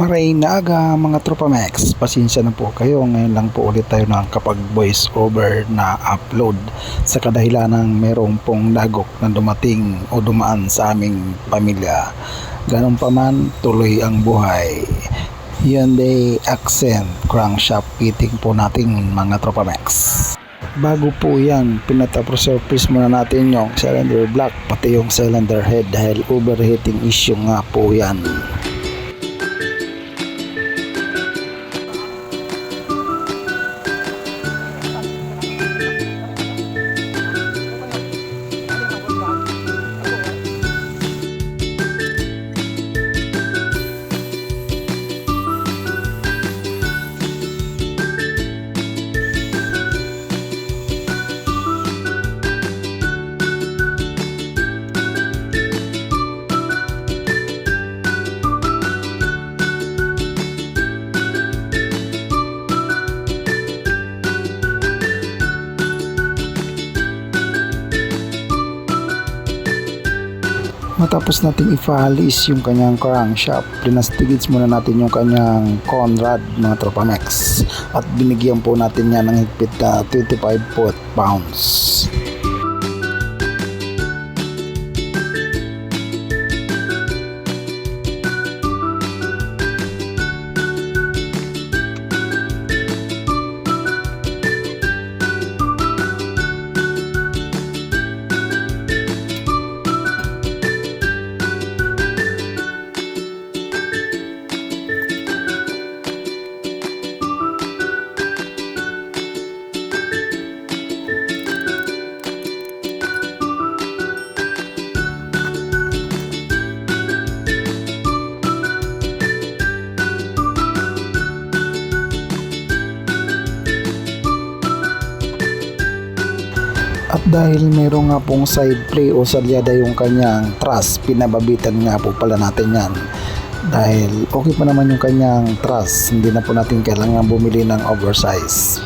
Maray na aga mga tropa max, pasensya na po kayo, ngayon lang po ulit tayo nakakapag voice over na upload sa kadahilan ng merong pong dagok na dumating o dumaan sa aming pamilya. Ganun pa man, tuloy ang buhay. Hyundai Accent crankshaft fitting po natin mga tropa max. Bago po yan, pinatapos-surface muna natin yung cylinder block pati yung cylinder head dahil overheating issue nga po yan. Matapos nating ifalis yung kanyang crankshaft, plinastigits muna natin yung kanyang Conrad mga tropa max at binigyan po natin yan ng higpit na 25 foot pounds. Dahil mayroong nga pong side play o salyada yung kanyang truss, pinababitan nga po pala natin yan. Dahil okay pa naman yung kanyang truss, hindi na po natin kailangan bumili ng oversize.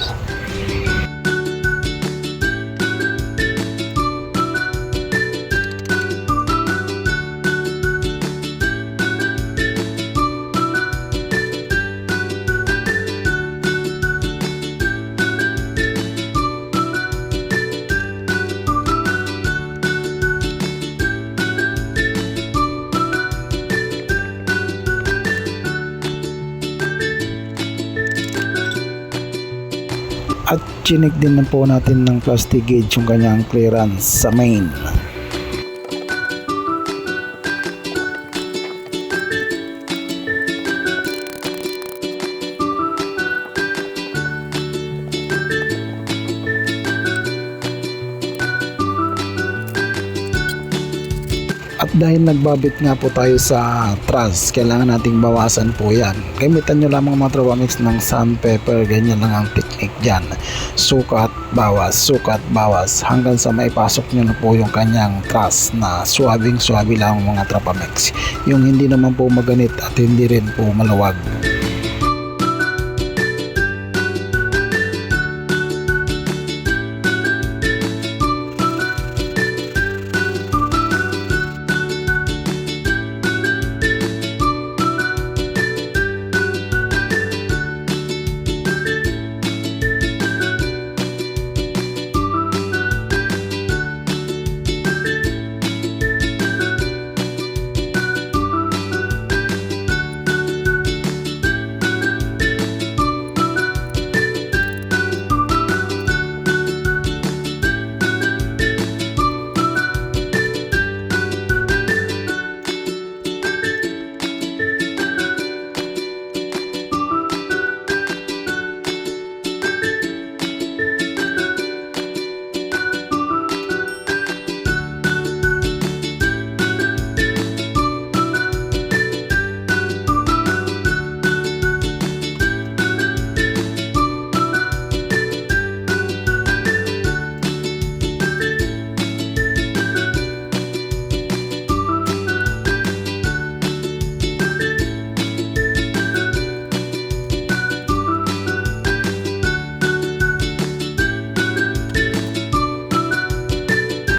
At chinik din na po natin ng plastic gauge yung kanyang clearance sa main. At dahil nagbabit nga po tayo sa truss, kailangan nating bawasan po yan. Gamitan nyo lamang mga tropa mix ng sandpaper, ganyan lang ang dyan. Sukat, bawas, sukat, bawas, hanggang sa maipasok nyo na po yung kanyang truss na swabing swabe lang mga tropa mix. Yung hindi naman po maganit at hindi rin po maluwag.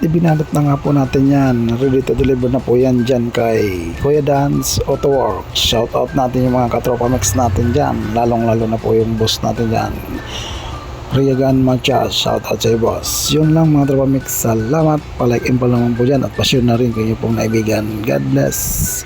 Ibinalot na nga po natin yan. Ready to deliver na po yan dyan kay Kuya Dance Auto Works. Shout out natin yung mga katropa mix natin dyan. Lalong lalo na po yung boss natin dyan. Riagan Machas, shout out sa boss. Yun lang mga tropa mix. Salamat. Palike and follow naman po dyan at pasyon na rin kayo pong naibigan. God bless.